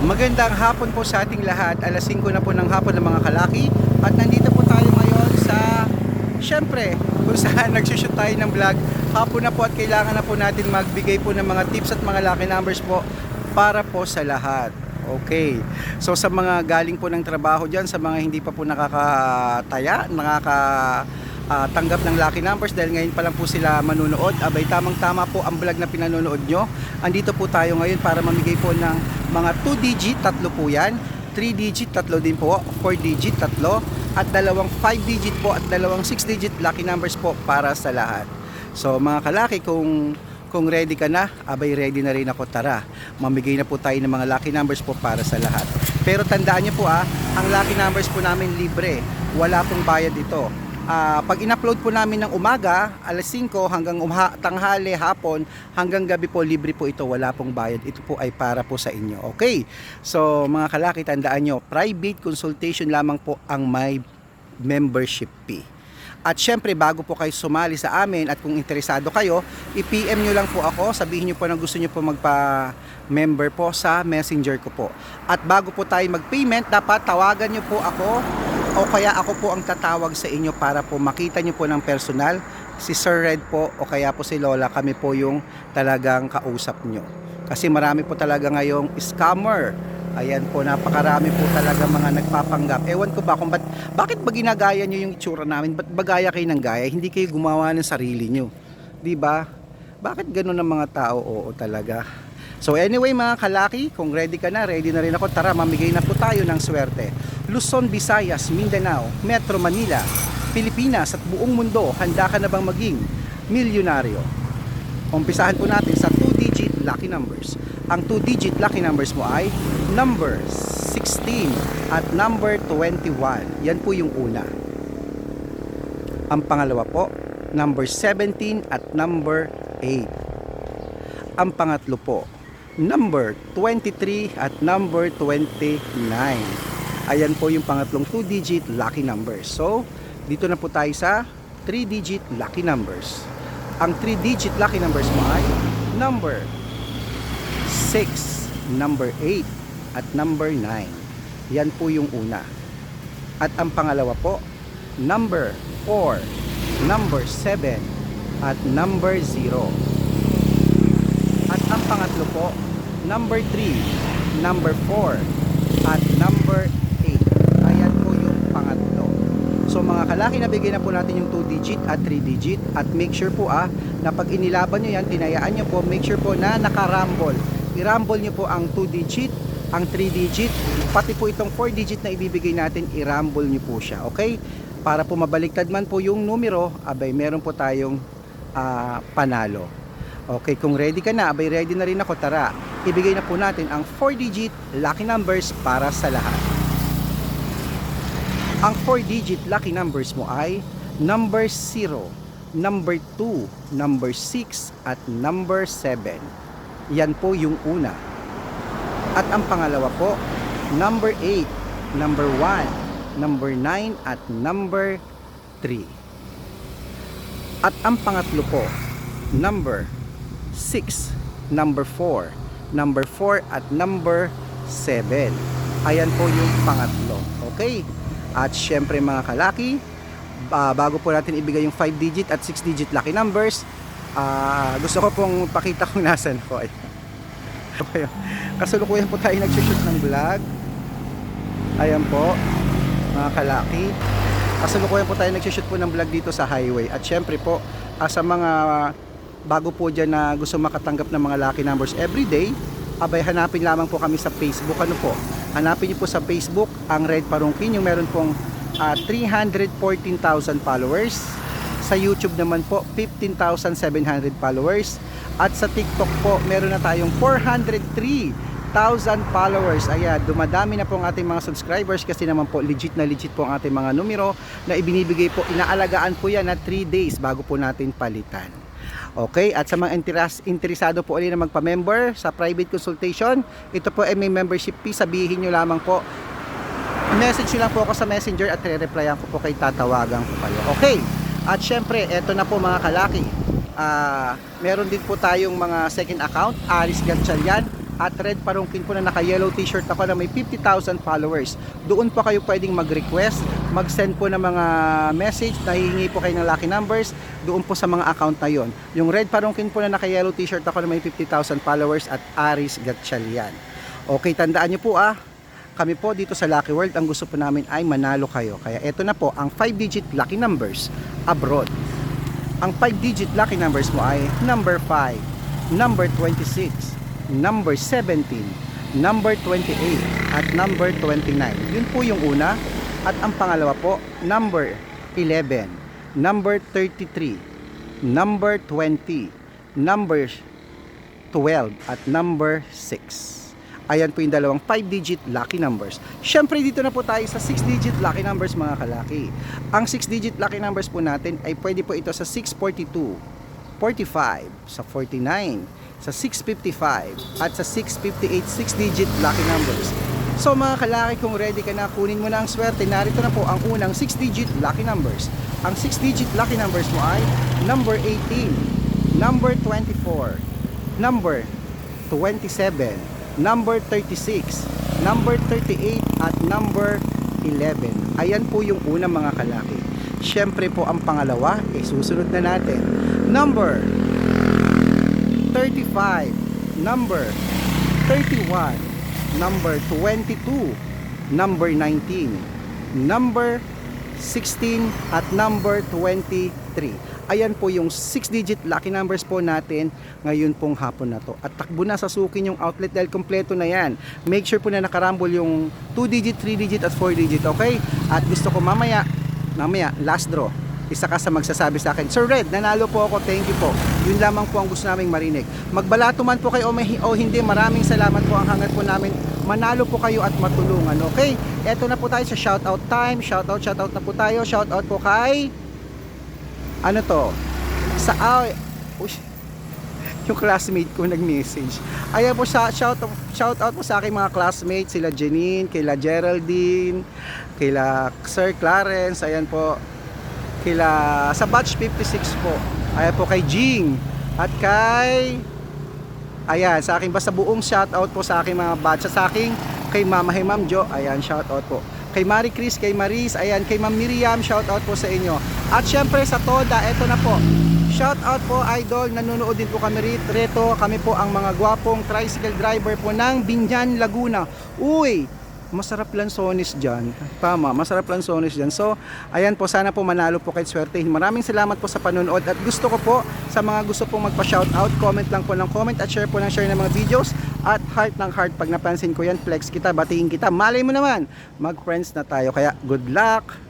Magandang hapon po sa ating lahat. Alas 5 na po ng hapon ng mga kalaki. At nandito po tayo ngayon sa, syempre, kung saan nagsushoot tayo ng vlog. Hapon na po at kailangan na po natin magbigay po ng mga tips at mga lucky numbers po para po sa lahat. Okay. So sa mga galing po ng trabaho dyan, sa mga hindi pa po nakakataya, nakaka ah, tanggap ng lucky numbers dahil ngayon pa lang po sila manunood. Abay, tamang-tama po ang vlog na pinanonood nyo. Andito po tayo ngayon para mamigay po ng mga 2 digit, tatlo po yan. 3 digit, tatlo din po. 4 digit, tatlo. At dalawang 5 digit po at dalawang 6 digit lucky numbers po para sa lahat. So mga kalaki, kung kung ready ka na, abay ready na rin ako, tara. Mamigay na po tayo ng mga lucky numbers po para sa lahat. Pero tandaan niyo po ah, ang lucky numbers po namin libre. Wala pong bayad ito. Ah, pag in-upload po namin ng umaga, alas 5 hanggang umha, tanghali, hapon, hanggang gabi po, libre po ito. Wala pong bayad. Ito po ay para po sa inyo. Okay? So mga kalaki, tandaan nyo, private consultation lamang po ang may membership fee. At syempre, bago po kayo sumali sa amin at kung interesado kayo, i-PM nyo lang po ako, sabihin nyo po na gusto nyo po magpa-member po sa messenger ko po. At bago po tayo mag-payment, dapat tawagan nyo po ako o kaya ako po ang tatawag sa inyo para po makita nyo po ng personal si Sir Red po o kaya po si Lola, kami po yung talagang kausap nyo. Kasi marami po talaga ngayong scammer. Ayan po, napakarami po talaga mga nagpapanggap. Ewan ko ba kung ba't, bakit ba ginagaya nyo yung itsura namin? Ba't ba gaya kayo ng gaya? Hindi kayo gumawa ng sarili nyo. Di ba? Bakit ganun ang mga tao? Oo talaga. So anyway mga kalaki, kung ready ka na, ready na rin ako. Tara, mamigay na po tayo ng swerte. Luzon, Visayas, Mindanao, Metro Manila, Pilipinas at buong mundo, handa ka na bang maging milyonaryo? Umpisahan po natin sa 2-digit lucky numbers. Ang 2-digit lucky numbers mo ay number 16 at number 21. Yan po yung una. Ang pangalawa po, number 17 at number 8. Ang pangatlo po, number 23 at number 29. Ayan po yung pangatlong 2-digit lucky numbers. So, dito na po tayo sa 3-digit lucky numbers. Ang 3-digit lucky numbers mo ay number 6, number 8, at number 9. Yan po yung una. At ang pangalawa po, number 4, number 7, at number 0. At ang pangatlo po, number 3, number 4, at number 8. Ayan po yung pangatlo. So mga kalaki, nabigay na po natin yung 2 digit at 3 digit at make sure po ah, na pag inilaban nyo yan, tinayaan nyo po, make sure po na nakarambol. I-rumble nyo po ang 2 digit, ang 3 digit, pati po itong 4 digit na ibibigay natin, i-rumble nyo po siya. Okay? Para po mabaliktad man po yung numero, abay meron po tayong ah, panalo. Okay, kung ready ka na, abay ready na rin ako, tara. Ibigay na po natin ang 4 digit lucky numbers para sa lahat. Ang 4-digit lucky numbers mo ay number 0, number 2, number 6, at number 7. Yan po yung una. At ang pangalawa po, number 8, number 1, number 9, at number 3. At ang pangatlo po, number 6, number 4, number 4, at number 7. Ayan po yung pangatlo. Okay? At syempre mga kalaki, ah, bago po natin ibigay yung 5 digit at 6 digit lucky numbers, ah, gusto ko pong pakita kung nasan po. Kasulukuyan po tayo nagsushoot ng vlog. Ayan po, mga kalaki. Kasulukuyan po tayo nagsushoot po ng vlog dito sa highway. At syempre po, ah, sa mga bago po dyan na gusto makatanggap ng mga lucky numbers every day, abay hanapin lamang po kami sa Facebook. Ano po? Hanapin niyo po sa Facebook ang Red Parungkin, yung meron pong ah, 314,000 followers. Sa YouTube naman po, 15,700 followers. At sa TikTok po, meron na tayong 403,000 followers. Ayan, dumadami na po ang ating mga subscribers kasi naman po legit na legit po ang ating mga numero na ibinibigay po, inaalagaan po yan na 3 days bago po natin palitan. Okay, at sa mga interes, interesado po ulit na magpa-member sa private consultation, ito po ay may membership fee, sabihin nyo lamang po, message nyo lang po ako sa messenger at re-replyan ko po kay tatawagan ko kayo. Okay, at syempre, eto na po mga kalaki, Ah, meron din po tayong mga second account, Aris Gatchalian, at red parungkin po na naka-yellow t-shirt ako na may 50,000 followers. Doon po kayo pwedeng mag-request, mag-send po ng mga message, nahihingi po kayo ng lucky numbers doon po sa mga account na yon. Yung red parungkin po na naka-yellow t-shirt ako na may 50,000 followers at Aris Gatchalian. Okay, tandaan nyo po ah, kami po dito sa Lucky World, ang gusto po namin ay manalo kayo. Kaya ito na po ang 5-digit lucky numbers abroad. Ang 5-digit lucky numbers mo ay number 5, number 26, number 17, number 28, at number 29. Yun po yung una. At ang pangalawa po, number 11, number 33, number 20, number 12, at number 6. Ayan po yung dalawang 5-digit lucky numbers. Siyempre dito na po tayo sa 6-digit lucky numbers mga kalaki. Ang 6-digit lucky numbers po natin ay pwede po ito sa 642, 45, sa 49, sa 655, at sa 658 6-digit lucky numbers. So mga kalaki kung ready ka na kunin mo na ang swerte, narito na po ang unang 6-digit lucky numbers. Ang 6-digit lucky numbers mo ay number 18, number 24, number 27, number 36, number 38 at number 11. Ayan po yung unang mga kalaki. Siyempre po ang pangalawa, eh susunod na natin. Number 35, number 31, number 22, number 19, number 16 at number 23. Ayan po yung 6-digit lucky numbers po natin ngayon pong hapon na to. At takbo na sa sukin yung outlet dahil kompleto na yan. Make sure po na nakarambol yung 2-digit, 3-digit at 4-digit, okay? At gusto ko mamaya, mamaya, last draw, isa ka sa magsasabi sa akin, Sir Red, nanalo po ako, thank you po. Yun lamang po ang gusto naming marinig. Magbalato man po kayo o, may, o hindi, maraming salamat po ang hangat po namin. Manalo po kayo at matulungan, okay? Eto na po tayo sa shoutout time. Shoutout, shoutout na po tayo. Shoutout po kay... Ano to? Sa... Ay, uy, yung classmate ko nag-message. Ayan po sa shout shout out po sa aking mga classmates, sila Janine, kila Geraldine, kila Sir Clarence, ayan po. Kila sa batch 56 po. Ayan po kay Jing at kay Ayan, sa aking basta buong shout out po sa aking mga batch sa aking kay Mama hey Ma'am Jo, ayan shout out po. Kay Marie Chris, kay Maris, ayan kay Ma'am Miriam, shout out po sa inyo. At syempre sa Toda, eto na po. Shout out po idol, nanonood din po kami rit- rito. Kami po ang mga gwapong tricycle driver po ng Binyan, Laguna. Uy, masarap lansones dyan. Tama, masarap lansones dyan. So, ayan po, sana po manalo po kahit swertehin. Maraming salamat po sa panonood at gusto ko po sa mga gusto pong magpa-shoutout, comment lang po ng comment at share po ng share ng mga videos at heart ng heart. Pag napansin ko yan, flex kita, batiin kita. Malay mo naman, mag-friends na tayo. Kaya good luck!